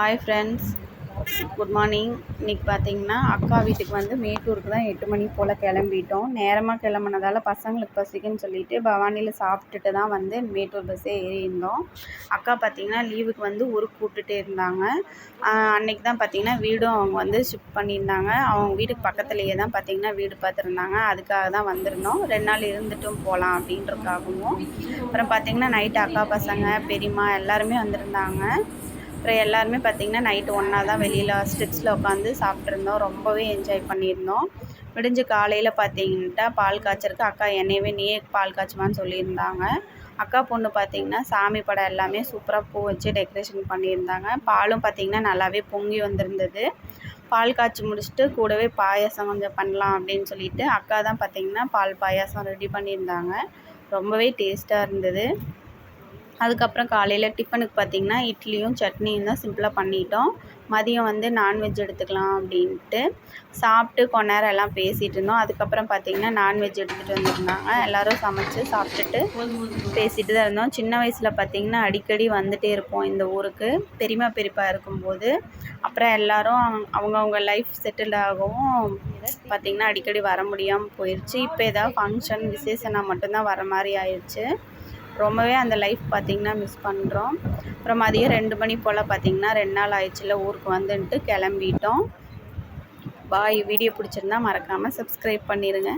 Hi friends good morning இன்றைக்கி பார்த்தீங்கன்னா அக்கா வீட்டுக்கு வந்து மேட்டூருக்கு தான் எட்டு மணி போல் கிளம்பிட்டோம். நேரமாக கிளம்புனதால பசங்களுக்கு பசிக்குன்னு சொல்லிட்டு பவானியில் சாப்பிட்டுட்டு தான் வந்து மேட்டூர் பஸ்ஸே ஏறியிருந்தோம் அக்கா பார்த்தீங்கன்னா லீவுக்கு வந்து ஊருக்கு கூப்பிட்டுட்டே இருந்தாங்க. அன்னைக்கு தான் பார்த்தீங்கன்னா வீடும் அவங்க வந்து ஷிஃப்ட் பண்ணியிருந்தாங்க. அவங்க வீட்டுக்கு பக்கத்துலேயே தான் பார்த்தீங்கன்னா வீடு பார்த்துருந்தாங்க. அதுக்காக தான் வந்திருந்தோம். ரெண்டு நாள் இருந்துட்டும் போகலாம் அப்படின்றதுக்காகவும். அப்புறம் பார்த்தீங்கன்னா நைட்டு அக்கா பசங்க பெரியம்மா எல்லாருமே வந்திருந்தாங்க. அப்புறம் எல்லாருமே பார்த்திங்கன்னா நைட்டு ஒன்றா தான் வெளியில் ஸ்ட்ரிப்ஸில் உட்காந்து சாப்பிட்ருந்தோம் ரொம்பவே என்ஜாய் பண்ணியிருந்தோம். விடிஞ்சு காலையில் பார்த்தீங்கன்ட்டா பால் காய்ச்சறக்கு அக்கா என்னையவே நீயே பால் காய்ச்சுமான்னு சொல்லியிருந்தாங்க. அக்கா பொண்ணு பார்த்தீங்கன்னா சாமி படம் எல்லாமே சூப்பராக பூ வச்சு டெக்கரேஷன் பண்ணியிருந்தாங்க. பாலும் பார்த்தீங்கன்னா நல்லாவே பொங்கி வந்திருந்தது. பால் காய்ச்சி முடிச்சுட்டு கூடவே பாயாசம் கொஞ்சம் பண்ணலாம் அப்படின்னு சொல்லிட்டு அக்கா தான் பார்த்திங்கன்னா பால் பாயாசம் ரெடி பண்ணியிருந்தாங்க. ரொம்பவே டேஸ்ட்டாக இருந்தது. அதுக்கப்புறம் காலையில் டிஃபனுக்கு பார்த்தீங்கன்னா இட்லியும் சட்னியும் தான் சிம்பிளாக பண்ணிட்டோம். மதியம் வந்து நான்வெஜ் எடுத்துக்கலாம் அப்படின்ட்டு. சாப்பிட்டு கொஞ்ச நேரம் எல்லாம் பேசிகிட்டு இருந்தோம். அதுக்கப்புறம் பார்த்தீங்கன்னா நான்வெஜ் எடுத்துகிட்டு வந்திருந்தாங்க. எல்லோரும் சமைச்சு சாப்பிட்டுட்டு பேசிகிட்டு தான் இருந்தோம். சின்ன வயசில் பார்த்தீங்கன்னா அடிக்கடி வந்துகிட்டே இருப்போம் இந்த ஊருக்கு. பெரியம்மா பெரியப்பா இருக்கும்போது. அப்புறம் எல்லோரும் அவங்கவுங்க லைஃப் செட்டில் ஆகவும் பார்த்திங்கன்னா அடிக்கடி வர முடியாமல் போயிடுச்சு இப்போ ஏதாவது ஃபங்க்ஷன் விசேஷனா மட்டும்தான் வர மாதிரி ஆயிடுச்சு ரொம்பவே அந்த லைஃப் பார்த்திங்கன்னா மிஸ் பண்ணுறோம் அப்புறம் மதியம் ரெண்டு மணி போல் பார்த்திங்கன்னா ரெண்டு நாள் ஆயிடுச்சுல ஊருக்கு வந்துன்ட்டு கிளம்பிட்டோம். பாய் வீடியோ பிடிச்சிருந்தா மறக்காமல் சப்ஸ்கிரைப் பண்ணிடுங்க